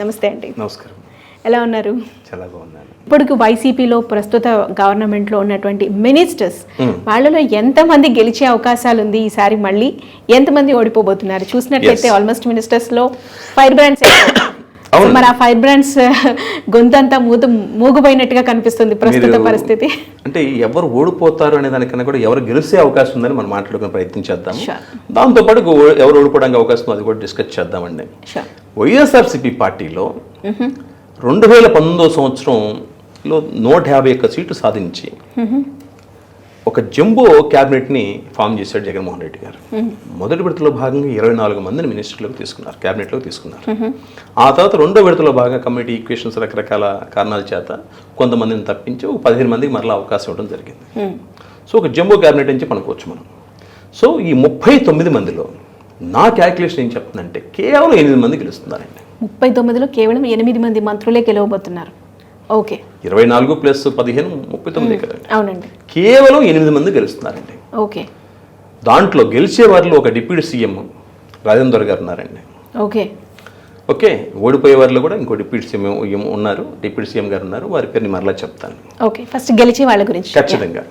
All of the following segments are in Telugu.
నమస్తే అండి. నమస్కారం. ఎలా ఉన్నారు? చాలా బాగున్నాను. ఇప్పుడు వైసీపీలో ప్రస్తుత గవర్నమెంట్లో ఉన్నటువంటి మినిస్టర్స్ వాళ్ళలో ఎంతమంది గెలిచే అవకాశాలు ఉంది ఈసారి మళ్ళీ ఎంతమంది ఓడిపోబోతున్నారు? చూసినట్లయితే. ఆల్మోస్ట్ మినిస్టర్స్లో ఫైర్ బ్రాండ్స్. మరి ఆ ఫైర్ బ్రాండ్స్ గొంతంతా మూత మూగుపోయినట్టుగా కనిపిస్తుంది ప్రస్తుత పరిస్థితి. అంటే ఎవరు ఓడిపోతారు అనే దానికన్నా కూడా ఎవరు గెలిచే అవకాశం ఉందని మనం మాట్లాడుకునే ప్రయత్నం చేద్దాం. దాంతోపాటు ఎవరు ఓడిపోవడానికి అవకాశం ఉందో అది కూడా డిస్కస్ చేద్దామండి. వైఎస్ఆర్సిపి పార్టీలో రెండు వేల పంతొమ్మిదో సంవత్సరంలో నూట యాభై ఒక్క సీట్లు సాధించి ఒక జంబో క్యాబినెట్ని ఫామ్ చేశాడు జగన్మోహన్ రెడ్డి గారు. మొదటి విడతలో భాగంగా ఇరవై నాలుగు మందిని మినిస్టర్లకు తీసుకున్నారు క్యాబినెట్లోకి తీసుకున్నారు. ఆ తర్వాత రెండో విడతలో భాగంగా కమిటీ ఈక్వేషన్స్ రకరకాల కారణాల చేత కొంతమందిని తప్పించి ఒక పదిహేను మందికి మరలా అవకాశం ఇవ్వడం జరిగింది. సో ఒక జంబో క్యాబినెట్ నుంచి పనుకోవచ్చు మనం. సో ఈ ముప్పై తొమ్మిది మందిలో నా క్యాల్కులేషన్ ఏం చెప్తుందంటే కేవలం ఎనిమిది మంది గెలుస్తున్నారండి. ముప్పై తొమ్మిదిలో కేవలం ఎనిమిది మంది మంత్రులే గెలవబోతున్నారు. ఓకే. ఇరవై నాలుగు ప్లస్ పదిహేను ముప్పై తొమ్మిది కదండి. అవునండి. కేవలం ఎనిమిది మంది గెలుస్తున్నారండి. ఓకే. దాంట్లో గెలిచే వారిలో ఒక డిప్యూటీ సీఎం రాజేందర్ గారు ఉన్నారండి. ఓకే. ఓకే ఓడిపోయే వారిలో కూడా ఇంకో డిప్యూటీ సీఎం ఉన్నారు డిప్యూటీ సీఎం గారు ఉన్నారు వారి పేరుని మరలా చెప్తాను. ఓకే ఫస్ట్ గెలిచే వాళ్ళ గురించి. ఖచ్చితంగా.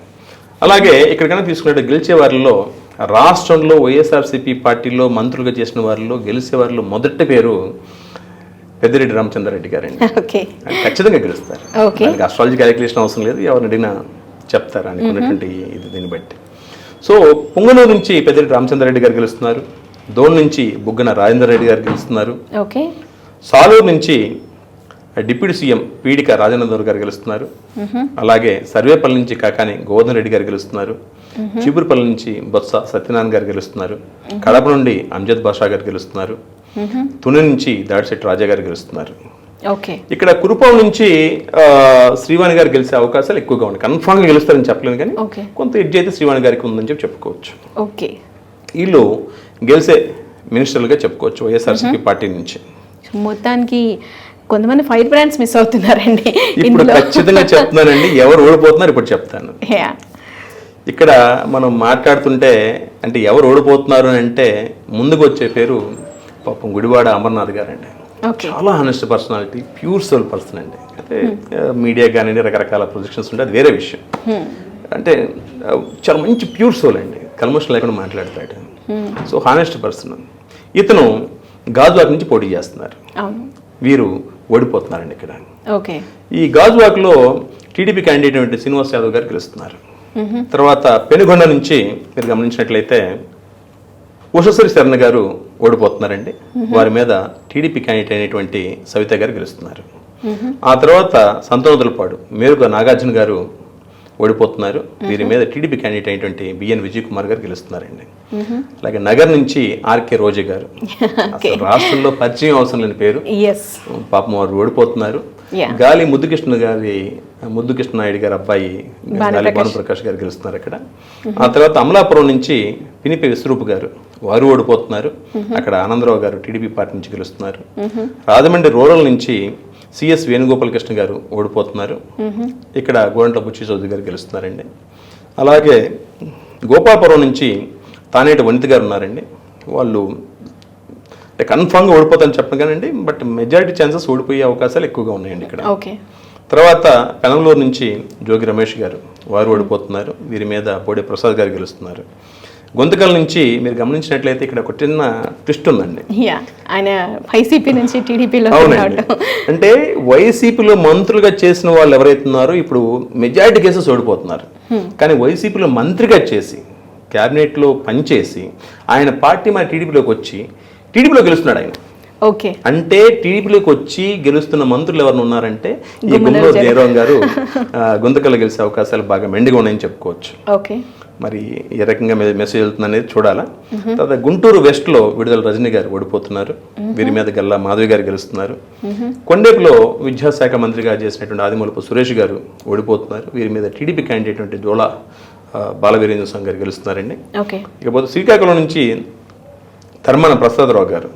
అలాగే ఇక్కడికైనా తీసుకున్నట్టు గెలిచే వారిలో రాష్ట్రంలో వైఎస్ఆర్సీపీ పార్టీలో మంత్రులుగా చేసిన వారిలో గెలిచే వారిలో మొదటి పేరు పెద్దిరెడ్డి రామచంద్రారెడ్డి గారండి. ఓకే. ఖచ్చితంగా గెలుస్తారు. దానికి అస్ట్రాలజీ క్యాలిక్యులేషన్ అవసరం లేదు. ఎవరిని అడిగినా చెప్తారు అనుకున్నటువంటి ఇది దీన్ని బట్టి. సో పొంగనూరు నుంచి పెద్దిరెడ్డి రామచంద్రారెడ్డి గారు గెలుస్తున్నారు. దోన్ నుంచి బుగ్గన రాజేందర్ రెడ్డి గారు గెలుస్తున్నారు. ఓకే. సాలూరు నుంచి డిప్యూటీ సీఎం పీడిక రాజేంద్ర గారు గెలుస్తున్నారు. అలాగే సర్వేపల్లి నుంచి కాకాని గోవర్ధన్ రెడ్డి గారు గెలుస్తున్నారు. చిబురుపల్లి నుంచి బొత్స సత్యనారాయణ గారు గెలుస్తున్నారు. కడప నుండి అంజద్ బాషా గారు గెలుస్తున్నారు. తుని నుంచి దాడిశెట్టి రాజా గారు గెలుస్తున్నారు. ఓకే. ఇక్కడ కురుపాం నుంచి శ్రీవాణి గారు గెలిచే అవకాశాలు ఎక్కువగా ఉన్నాయి. కన్ఫామ్గా గెలుస్తారని చెప్పలేను కానీ కొంత ఎడ్జ్ అయితే శ్రీవాణి గారికి ఉందని చెప్పి చెప్పుకోవచ్చు. ఓకే. వీళ్ళు గెలిచే మినిస్టర్లుగా చెప్పుకోవచ్చు వైఎస్ఆర్సీపీ పార్టీ నుంచి. మొత్తానికి కొంతమంది ఫైర్ బ్రాండ్స్ మిస్ అవుతున్నారండి ఇప్పుడు ఖచ్చితంగా చెప్తున్నానండి. ఎవరు ఓడిపోతున్నారు ఇప్పుడు చెప్తాను. ఇక్కడ మనం మాట్లాడుతుంటే అంటే ఎవరు ఓడిపోతున్నారు అంటే ముందుకు వచ్చే పేరు పాపం గుడివాడ అమర్నాథ్ గారండి చాలా honest personality pure soul person అండి. అంటే మీడియా కానీ రకరకాల ప్రొజెక్షన్స్ ఉంటే అది వేరే విషయం. అంటే ఆ, చాలా మంచి ప్యూర్ సోల్ అండి. కల్మోషన్ లేకుండా మాట్లాడతాడు. సో హానెస్ట్ పర్సన్ ఇతను గాజువాక్ నుంచి పోటీ చేస్తున్నారు. వీరు ఓడిపోతున్నారండి ఇక్కడ. ఓకే. ఈ గాజువాక్లో టీడీపీ క్యాండిడేట్ శ్రీనివాస్ యాదవ్ గారు గెలుస్తున్నారు. తర్వాత పెనుగొండ నుంచి మీరు గమనించినట్లయితే ఉషశ్రీ శరణ గారు ఓడిపోతున్నారండి. వారి మీద టీడీపీ క్యాండిడేట్ అయినటువంటి సవిత గారు గెలుస్తున్నారు. ఆ తర్వాత సంతనోదలపాడు మేరుగా నాగార్జున గారు ఓడిపోతున్నారు. వీరి మీద టీడీపీ క్యాండిడేట్ అయినటువంటి బిఎన్ విజయ్ కుమార్ గారు గెలుస్తున్నారండి. అలాగే నగర్ నుంచి ఆర్కే రోజే గారు. అసలు రాష్ట్రంలో పరిచయం అవసరం లేని పేరు. పాపం వారు ఓడిపోతున్నారు. గాలి ముద్దుకృష్ణ గారి ముద్దుకృష్ణ నాయుడు గారి అబ్బాయి. భానుప్రకాష్. గారు గెలుస్తున్నారు అక్కడ. ఆ తర్వాత అమలాపురం నుంచి పినిపి విశ్వరూప్ గారు వారు ఓడిపోతున్నారు. అక్కడ ఆనందరావు గారు టీడీపీ పార్టీ నుంచి గెలుస్తున్నారు. రాజమండ్రి రూరల్ నుంచి సిఎస్ వేణుగోపాలకృష్ణ గారు ఓడిపోతున్నారు. ఇక్కడ గోరంట్ల బుచ్చి చౌదరి గారు గెలుస్తున్నారండి. అలాగే గోపాలపురం నుంచి తానేటి వనిత గారు ఉన్నారండి. వాళ్ళు కన్ఫామ్గా ఓడిపోతాను చెప్పను కానండి బట్ మెజారిటీ ఛాన్సెస్ ఓడిపోయే అవకాశాలు ఎక్కువగా ఉన్నాయండి ఇక్కడ. ఓకే. తర్వాత పెనంగళూరు నుంచి జోగి రమేష్ గారు వారు ఓడిపోతున్నారు. వీరి మీద బోడే ప్రసాద్ గారు గెలుస్తున్నారు. గొంతకల్ నుంచి మీరు గమనించినట్లయితే ఇక్కడ ఒక చిన్న ట్విస్ట్ ఉందండి. ఆయన వైసీపీ నుంచి టీడీపీలో అంటే వైసీపీలో మంత్రులుగా చేసిన వాళ్ళు ఎవరైతున్నారో ఇప్పుడు మెజారిటీ కేసెస్ ఓడిపోతున్నారు. కానీ వైసీపీలో మంత్రిగా చేసి క్యాబినెట్లో పనిచేసి ఆయన పార్టీ మన టీడీపీలోకి వచ్చి టీడీపీలో గెలుస్తున్నాడు ఆయన. ఓకే. అంటే టీడీపీలోకి వచ్చి గెలుస్తున్న మంత్రులు ఎవరు ఉన్నారంటే ఈ గుమ్మలో జయరాం గారు గుంతకల్లో గెలిచే అవకాశాలు బాగా మెండుగా ఉన్నాయని చెప్పుకోవచ్చు. ఓకే. మరి ఏ రకంగా మెసేజ్ వెళ్తుంది అనేది చూడాలా? తర్వాత గుంటూరు వెస్ట్లో విడుదల రజనీ గారు ఓడిపోతున్నారు. వీరి మీద గల్లా మాధవి గారు గెలుస్తున్నారు. కొండేపులో విద్యాశాఖ మంత్రిగా చేసినటువంటి ఆదిమూలపు సురేష్ గారు ఓడిపోతున్నారు. వీరి మీద టీడీపీ క్యాండిడేట్ ఆ, బాలవీరేంద్ర స్వామి గారు గెలుస్తున్నారండి. ఇకపోతే శ్రీకాకుళం నుంచి ధర్మాన ప్రసాదరావు గారు.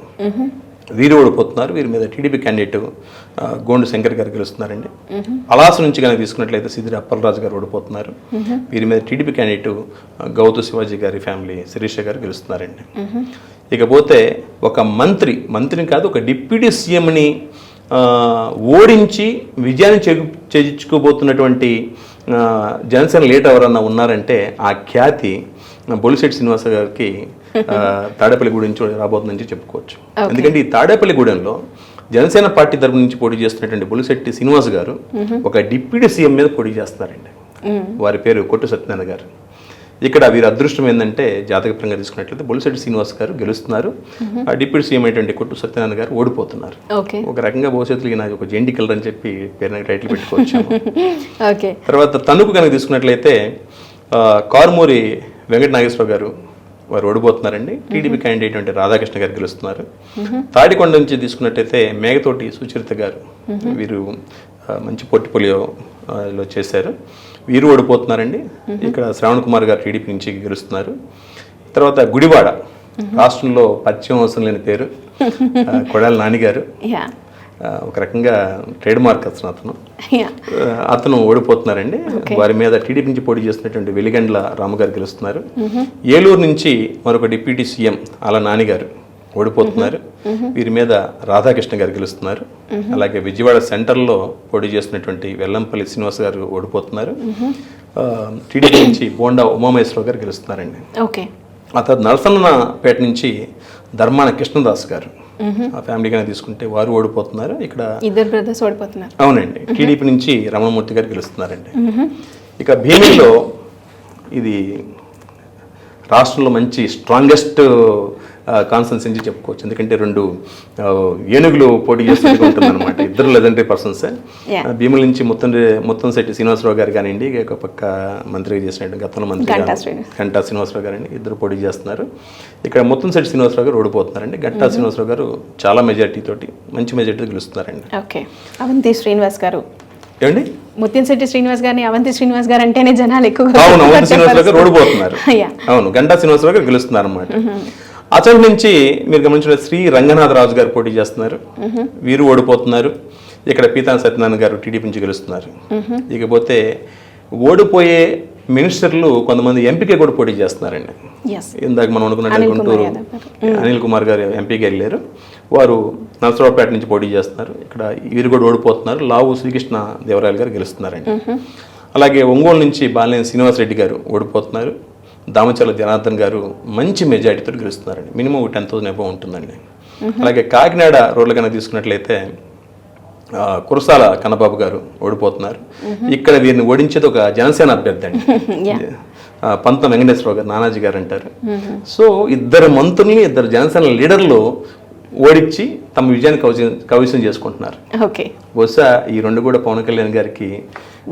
వీరు ఓడిపోతున్నారు వీరి మీద టీడీపీ క్యాండిడేట్ గోండు శంకర్ గారు గెలుస్తున్నారండి. అలాస నుంచి కనుక తీసుకున్నట్లయితే సిద్దిరి అప్పలరాజు గారు ఓడిపోతున్నారు వీరి మీద టీడీపీ క్యాండిడేట్ ఆ, గౌతు శివాజీ గారి ఫ్యామిలీ శిరీష గారు గెలుస్తున్నారండి. ఇకపోతే ఒక మంత్రి మంత్రిని కాదు ఒక డిప్యూటీ సీఎంని ఓడించి విజయాన్ని ఆ, జనసేన లీడర్ ఎవరన్నా ఉన్నారంటే ఆ ఖ్యాతి బొలిశెట్టి శ్రీనివాస గారికి తాడేపల్లిగూడెం నుంచి రాబోతుందని చెప్పుకోవచ్చు. ఎందుకంటే ఈ తాడేపల్లిగూడెంలో జనసేన పార్టీ తరపు నుంచి పోటీ చేస్తున్నటువంటి బొలిశెట్టి శ్రీనివాస్ గారు ఒక డిప్యూటీ సీఎం మీద పోటీ చేస్తున్నారండి. వారి పేరు కొట్టు సత్యనారాయణ గారు. ఇక్కడ వీరి అదృష్టం ఏంటంటే జాతకపరంగా తీసుకున్నట్లయితే బొలిశెట్టి శ్రీనివాస్ గారు గెలుస్తున్నారు. ఆ డిప్యూటీ సీఎం అయినటువంటి కొట్టు సత్యనారాయణ గారు ఓడిపోతున్నారు. ఒక రకంగా భవిష్యత్తులో నాకు ఒక జెండి కలర్ అని చెప్పి పేరు టైటిల్ పెట్టుకోవచ్చు తర్వాత తణుకు కనుక తీసుకున్నట్లయితే కారుమూరి వెంకట నాగేశ్వర గారు వారు ఓడిపోతున్నారండి. టీడీపీ క్యాండిడేట్ అంటే రాధాకృష్ణ గారు గెలుస్తున్నారు. తాడికొండ నుంచి తీసుకున్నట్టయితే మేఘతోటి సుచరిత గారు వీరు మంచి పోర్ట్ఫోలియో ఆ, లో చేశారు. వీరు ఓడిపోతున్నారండి. ఇక్కడ శ్రావణ్ కుమార్ గారు టీడీపీ నుంచి గెలుస్తున్నారు. తర్వాత గుడివాడ రాష్ట్రంలో పరిచయం అవసరం లేని పేరు కొడాలి నాని గారు. ఒక రకంగా ట్రేడ్ మార్క్ అతను అతను. అతను ఓడిపోతున్నారండి. వారి మీద టీడీపీ నుంచి పోటీ చేస్తున్నటువంటి వెలిగండ్ల రామగారు గెలుస్తున్నారు. ఏలూరు నుంచి మరొక డిప్యూటీ సీఎం అలా నానిగారు ఓడిపోతున్నారు. వీరి మీద రాధాకృష్ణ గారు గెలుస్తున్నారు. అలాగే విజయవాడ సెంటర్లో పోటీ చేస్తున్నటువంటి వెల్లంపల్లి శ్రీనివాస్ గారు ఓడిపోతున్నారు. టీడీపీ నుంచి బోండా ఉమామహేశ్వరరావు గారు గెలుస్తున్నారండి. ఓకే ఆ తర్వాత నరసన్నపేట నుంచి ధర్మాన కృష్ణదాస్ గారు. ఆ ఫ్యామిలీ కనుక తీసుకుంటే వారు ఓడిపోతున్నారు. ఇక్కడ ఇద్దరు బ్రదర్స్ ఓడిపోతున్నారు. అవునండి. టీడీపీ నుంచి రమణమూర్తి గారు గెలుస్తున్నారండి. ఇక భీమిలిలో ఇది రాష్ట్రంలో మంచి స్ట్రాంగెస్ట్ కాన్ఫరెన్స్ నుంచి చెప్పుకోవచ్చు. ఎందుకంటే రెండు ఏనుగులు పోటీ చేస్తున్నట్టు ఉంటుంది అనమాట ఇద్దరు లెజెండరీ పర్సన్స్. భీముల నుంచి మొత్తం మొత్తం శెట్టి శ్రీనివాసరావు గారు కానివ్వండి ఒక పక్క మంత్రిగా చేసినట్టు గతంలో మంత్రి గంటా శ్రీనివాస్. గంటా శ్రీనివాసరావు గారండి. ఇద్దరు పోటీ చేస్తున్నారు. ఇక్కడ మొత్తం శెట్టి శ్రీనివాసరావు గారు ఓడిపోతున్నారండి. గంటా శ్రీనివాసరావు గారు చాలా మెజార్టీ తోటి మంచి మెజార్టీ గెలుస్తున్నారండి. ఓకే అవంతి శ్రీనివాస్ గారు. ఏమండి? ముత్యంశెట్టి శ్రీనివాస్ గారిని అవంతి శ్రీనివాస్ గారు అంటేనే జనాలు ఎక్కువగా అవును గారు. ఓడిపోతున్నారు. అవును గంటా శ్రీనివాసరావు గారు గెలుస్తున్నారు అనమాట అతడి నుంచి మీరు గమనించిన శ్రీ రంగనాథ రాజు గారు పోటీ చేస్తున్నారు. వీరు ఓడిపోతున్నారు. ఇక్కడ పీతాన సత్యనారాయణ గారు టీడీపీ నుంచి గెలుస్తున్నారు. ఇకపోతే ఓడిపోయే మినిస్టర్లు కొంతమంది ఎంపీకే కూడా పోటీ చేస్తున్నారండి. ఇందాక మనం అనుకున్నట్టు గుంటూరు అనిల్ కుమార్ గారు ఎంపీకి వెళ్ళారు. వారు నరసరావుపేట నుంచి పోటీ చేస్తున్నారు. ఇక్కడ వీరు కూడా ఓడిపోతున్నారు. లావు శ్రీకృష్ణ దేవరాయలు గారు గెలుస్తున్నారండి. అలాగే ఒంగోలు నుంచి బాలినేని శ్రీనివాసరెడ్డి గారు ఓడిపోతున్నారు. దామచర్ల జనార్దన్ గారు మంచి మెజారిటీతో గెలుస్తున్నారండి. మినిమం ఒక టెన్ థౌసండ్ ఎబో ఉంటుందండి. అలాగే కాకినాడ రోడ్ల కనుక తీసుకున్నట్లయితే కురసాల కన్నబాబు గారు ఓడిపోతున్నారు. ఇక్కడ వీరిని ఓడించేది ఒక జనసేన అభ్యర్థి అండి. పంత వెంకటేశ్వరరావు గారు నానాజీ గారు అంటారు. సో ఇద్దరు మంత్రుల్ని ఇద్దరు జనసేన లీడర్లు ఓడించి తమ విజయాన్ని కవచం కవిసం చేసుకుంటున్నారు. ఓకే. బహుశా ఈ రెండు కూడా పవన్ కళ్యాణ్ గారికి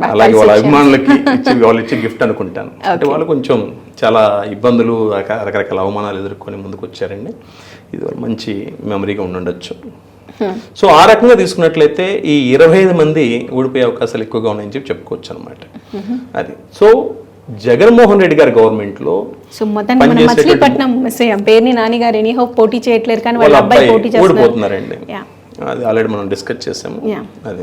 అలాగే వాళ్ళ అభిమానులకి ఇచ్చి వాళ్ళు ఇచ్చే గిఫ్ట్ అనుకుంటాను. అంటే వాళ్ళు కొంచెం చాలా ఇబ్బందులు రక- రకరకాల అవమానాలు ఎదుర్కొని ముందుకు వచ్చారండి. ఇది మంచి మెమరీగా ఉండుండొచ్చు. సో ఆ రకంగా తీసుకున్నట్లయితే ఈ ఇరవై ఐదు మంది ఓడిపోయే అవకాశాలు ఎక్కువగా ఉన్నాయని చెప్పి చెప్పుకోవచ్చు అనమాట అది. సో జగన్మోహన్ రెడ్డి గారి సో మచిలీపట్నం అయ్యాం పేరుని నాని గారు ఎనీ హోప్ పోటీ చేయట్లేరు కానీ వాళ్ళ అబ్బాయి పోటీ ఓడిపోతున్నారండి అది ఆల్రెడీ మనం డిస్కస్ చేసాము. అది.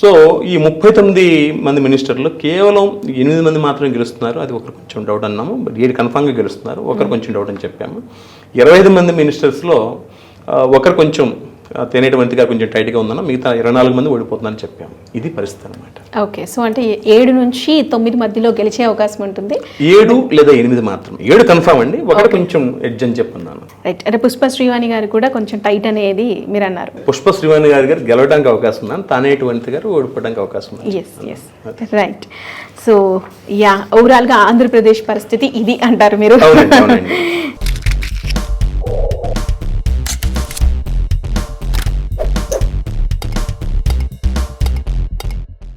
సో ఈ ముప్పై తొమ్మిది మంది మినిస్టర్లు కేవలం ఎనిమిది మంది మాత్రమే గెలుస్తున్నారు. అది ఒకరు కొంచెం డౌట్ అన్నాము. బట్ ఏడు కన్ఫామ్గా గెలుస్తున్నారు. ఒకరు కొంచెం డౌట్ అని చెప్పాము. ఇరవై ఐదు మంది మినిస్టర్స్లో ఒకరు కొంచెం తేనేటి కొంచెం టైట్గా ఉందన్న మిగతా ఇరవై నాలుగు మంది ఓడిపోతున్నారని చెప్పాము ఇది పరిస్థితి అనమాట ఓకే. సో అంటే ఏడు నుంచి తొమ్మిది మధ్యలో గెలిచే అవకాశం ఉంటుంది. ఏడు లేదా ఎనిమిది మాత్రమే. ఏడు కన్ఫామ్ అండి. ఒకటి కొంచెం ఎడ్జ్ అని చెప్పన్నాను. రైట్. అంటే పుష్ప శ్రీవాణి గారు కూడా కొంచెం టైట్ అనేది మీరు అన్నారు పుష్ప శ్రీవాణి గారి గారు గెలవడానికి అవకాశం ఉందని తానేటి గారు ఓడిపోవడానికి అవకాశం ఉంది yes yes right so ya ఓవరాల్గా ఆంధ్రప్రదేశ్ పరిస్థితి ఇది అంటారు మీరు.